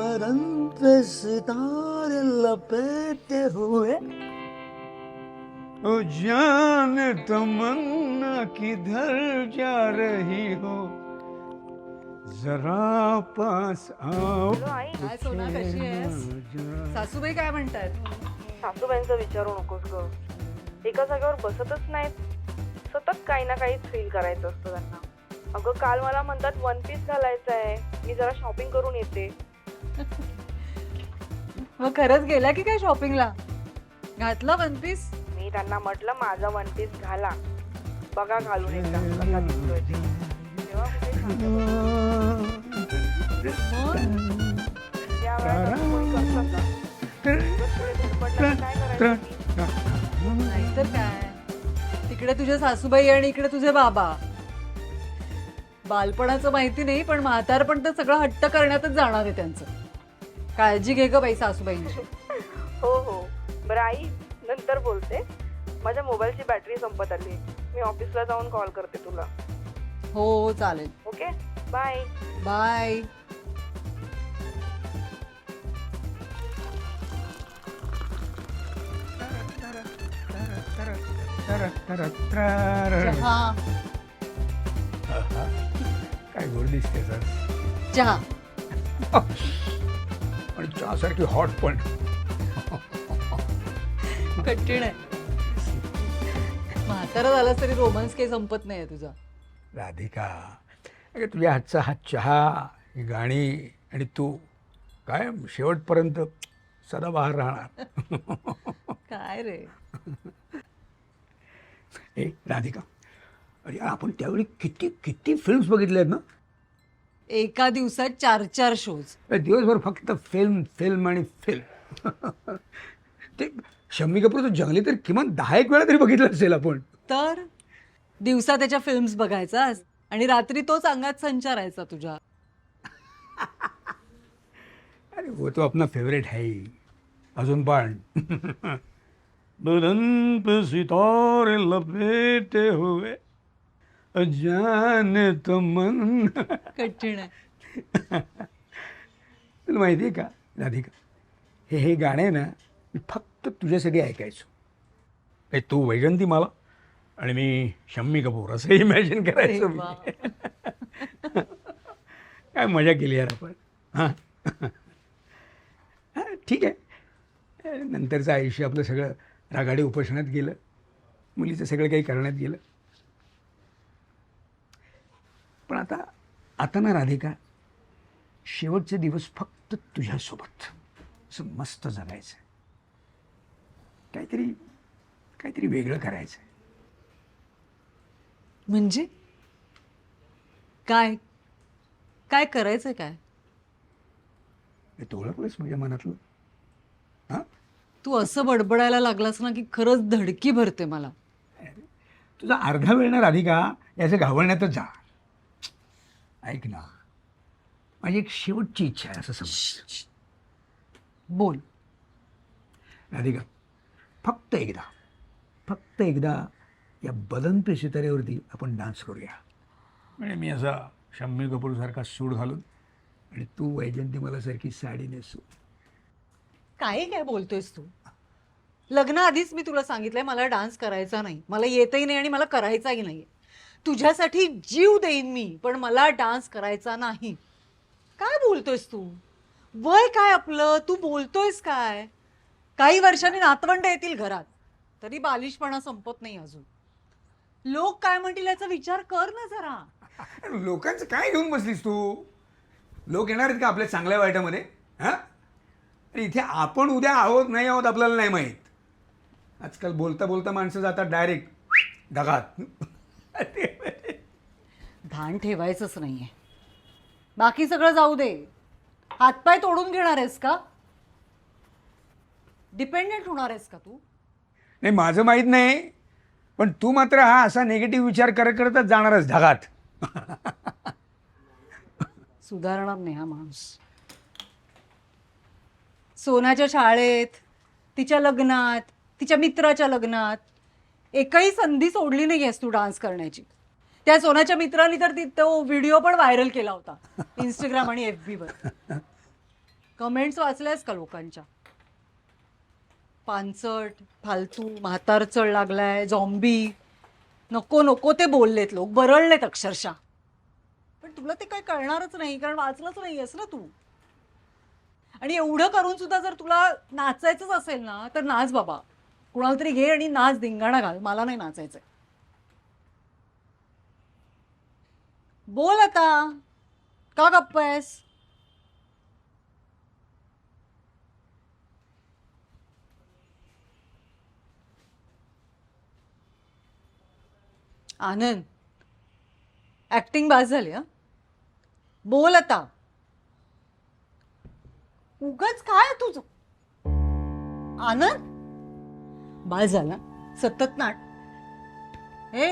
पे सितारे लपेटे हुए। ओ जान तमन्ना किधर जा रही हो। जरा पास आओ। आई काय सोना कशी आहेस? सासूबाई काय म्हणतात? सासूबाईंचं विचारू नकोस ग. एका जागेवर बसतच नाहीत. सतत काही ना काही फील करायचं असतं त्यांना. अगं काल मला म्हणतात वन पीस घालायचं आहे मी जरा शॉपिंग करून येते. मग खरंच गेला की काय शॉपिंगला घातला वन पीस मी त्यांना म्हटलं माझा वन पीस घाला बघा घालून एकदा कसा दिसतोय ते. तेव्हा कुठे शांत बसले. या वेळेला कोणी करतं का? उगाच पुढे धडपडलं तर काय करायचं मी? नाहीतर काय तिकडे तुझ्या सासूबाई आणि इकडे तुझे बाबा बालपणाचं माहिती नाही पण म्हातारपण तर सगळं हट्ट करण्यातच जाणार आहे त्यांचं काळजी घे ग बाई सासूबाईंची. हो हो. बरं आई नंतर बोलते. माझ्या मोबाईलची बॅटरी संपत आली. मी ऑफिसला जाऊन कॉल करते तुला. हो हो चालेल. ओके? बाय. बाय. चहा. काय गोड दिसते सर. चहा. चहासारखी हॉट पण. कठीण आहे. म्हातारा झालास तरी रोमन्स काही संपत नाही तुझा. राधिका अगं तुझ्या हातचा हा चहा ही गाणी आणि तू काय शेवटपर्यंत सदाबहार राहणार. काय रे? ए राधिका अरे यार, आपण त्यावेळी किती किती फिल्म्स बघितल्या आहेत ना? एका दिवसात चार चार शोज दिवसभर फक्त फिल्म फिल्म आणि फिल्म ते शम्मी कपूरचं जंगली तर किमान दहा एक वेळा तरी बघितलं असेल आपण. तर दिवसा त्याच्या फिल्म्स बघायचास आणि रात्री तोच अंगात संचारायचा तुझ्या. अरे वो तो अपना फेवरेट है ही. अजून पण. बदन पे सितारे लपेटे हुए. जाने तो मन कठीण तुला माहिती आहे का राधिका? हे हे गाणे ना मी फक्त तुझ्यासाठी ऐकायचो. तू वैजंती मला आणि मी शम्मी कपूर असं इमॅजिन करायचो. काय मजा केली यार आपण. हां. हां, ठीक आहे. नंतरचं आयुष्य आपलं सगळं रागाडी उपोषणात गेलं. मुलीचं सगळं काही करण्यात गेलं. पण आता आता ना राधिका शेवटचे दिवस फक्त तुझ्यासोबत. असं मस्त जगायचं काहीतरी काहीतरी वेगळं करायचं म्हणजे? काय? काय करायचंय काय? हे तू ओळखलंस माझ्या मनातलं. हां? तू असं बडबडायला लागलास ना की खरंच धडकी भरते मला. तुझा अर्धा वेळ ना राधिका याचं घावळण्यातच जा. ऐक ना. माझी एक शेवटची इच्छा आहे असं समज बोल. राधिका फक्त एकदा फक्त एकदा या बदन पे सितारेवरती आपण डान्स करूया. म्हणजे मी असा शम्मी कपूरसारखा सूट घालून आणि तू वैजंती मला सारखी साडी नेसू. काय काय बोलतोयस तू? लग्नाआधीच मी तुला सांगितलंय मला डान्स करायचा नाही. मला येतही नाही आणि मला करायचाही नाही तुझ्यासाठी जीव देईन मी पण मला डान्स करायचा नाही. काय बोलतोयस तू? वय काय आपलं? तू बोलतोयस काय? काही वर्षांनी नातवंड येतील घरात. तरी बालिशपणा संपत नाही अजून. लोक काय म्हणतील याचा विचार कर ना जरा. लोकांचं काय घेऊन बसलीस तू? लोक येणार आहेत का आपल्या चांगल्या वाईटामध्ये हां? इथे आपण उद्या आहोत नाही आहोत आपल्याला नाही माहीत. आजकाल बोलता बोलता माणसं जातात डायरेक्ट ढगात. भान ठेवायचंच नाहीये. बाकी सगळं जाऊ दे. हातपाय तोडून घेणार आहेस का? डिपेंडेंट होणार आहेस का तू? नाही माझं माहीत नाही पण तू मात्र हा असा निगेटिव्ह विचार करत करतच जाणारच ढगात. सुधारणार नाही हा माणूस. सोनाच्या शाळेत तिच्या लग्नात तिच्या मित्राच्या लग्नात एकही संधी सोडली नाही आहेस तू डान्स करण्याची. त्या सोनाच्या मित्रांनी तर ती तो व्हिडिओ पण व्हायरल केला होता. इंस्टाग्राम आणि एफ वर. कमेंट्स वाचल्यास का लोकांच्या? पानचट फालतू म्हातार चढ लागलाय झॉम्बी नको नको ते बोललेत लोक. बरळलेत अक्षरशः. पण तुला ते काय कळणारच नाही कारण वाचलंच नाहीयेस ना तू. आणि एवढं करून सुद्धा जर तुला नाचायचंच असेल ना तर नाच बाबा. कुणाला तरी घे आणि नाच धिंगाणा घाल. मला नाही नाचायचंय. बोल आता. का गप्प आहेस आनंद ऍक्टिंग बाज झाली हा? बोल आता. उगाच काय तुझ? आनंद? बाळ झाला सतत नाट. ए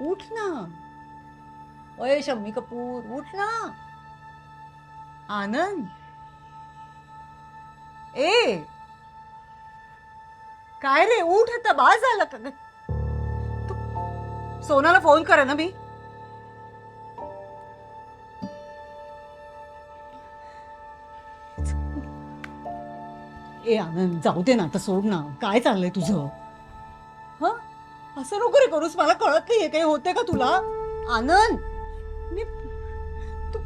उठ ना. अय शम्मी कपूर उठ ना. आनंद. ए. काय रे उठ आता बाज झाला का ग? तू सोनाला फोन करा ना मी. ए आनंद जाऊ दे ना आता सोड ना. काय चाललंय तुझं? हा? असं नको रे करूस मला कळत नाहीये काही होते का तुला? आनंद. मी तू-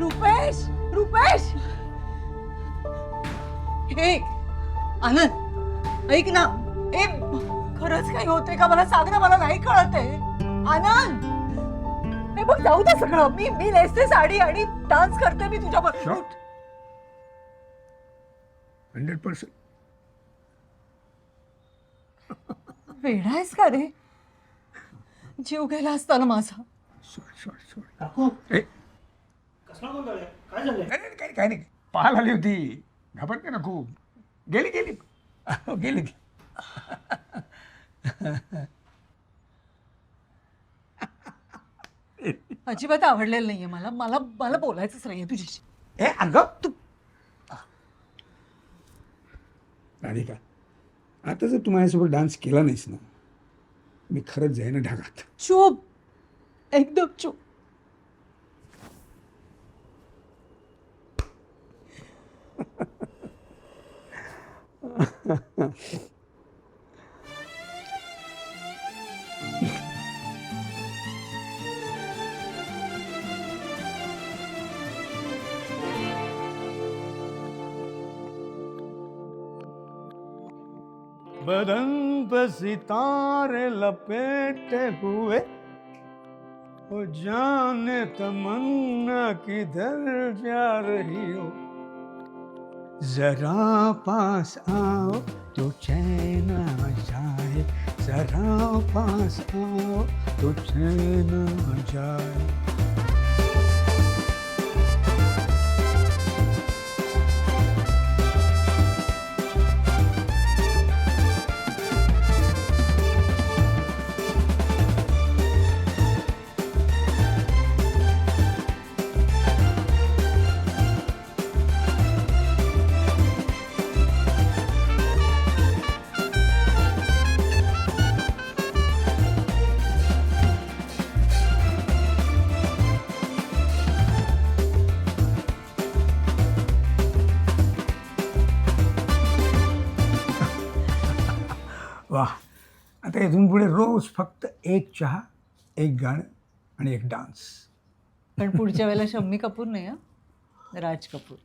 रुपेश रुपेश! हे आनंद. ऐक ना ए खरंच काही होते का? मला सांग ना मला नाही कळत आहे आनंद! हे बघ जाऊ दे सगळं. मी मी नेसते साडी आणि डान्स करते मी तुझ्या शॉट हंड्रेड पर्सेंट वेडा आहेस का रे? जीव गेला असता ना माझा शॉट शॉट शॉट ए. कसला गोंधळ आहे काय झालंय? नाही नाही काही काही नाही. पाहायला आली होती. घाबरते ना खूप. गेली गेली. गेली ती अजिबात आवडलेलं नाहीये मला. मला मला बोलायचंच नाहीये तुझ्याशी. ए अगं तू. राधिका. आता जर तू माझ्यासोबत डान्स केला नाहीस ना मी खरंच जाईन ढागात. चूप. एकदम चूप. बदन सितारे लपेटे हुए। ओ जाने तमन्ना किधर जा रही हो। जरा पास आओ तो चैन आ जाए। जरा पास आओ तो चैन आ जाए। आता इथून पुढे रोज फक्त एक चहा एक गाणं आणि एक डान्स. पण पुढच्या वेळेला शम्मी कपूर नाही हा? राज कपूर.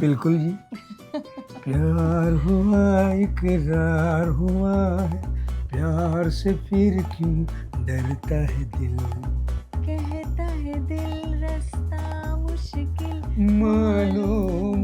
बिल्कुल जी. प्यार हुआ इकरार हुआ है प्यार से फिर क्यों डरता है दिल? कहता है दिल रास्ता मुश्किल। मानो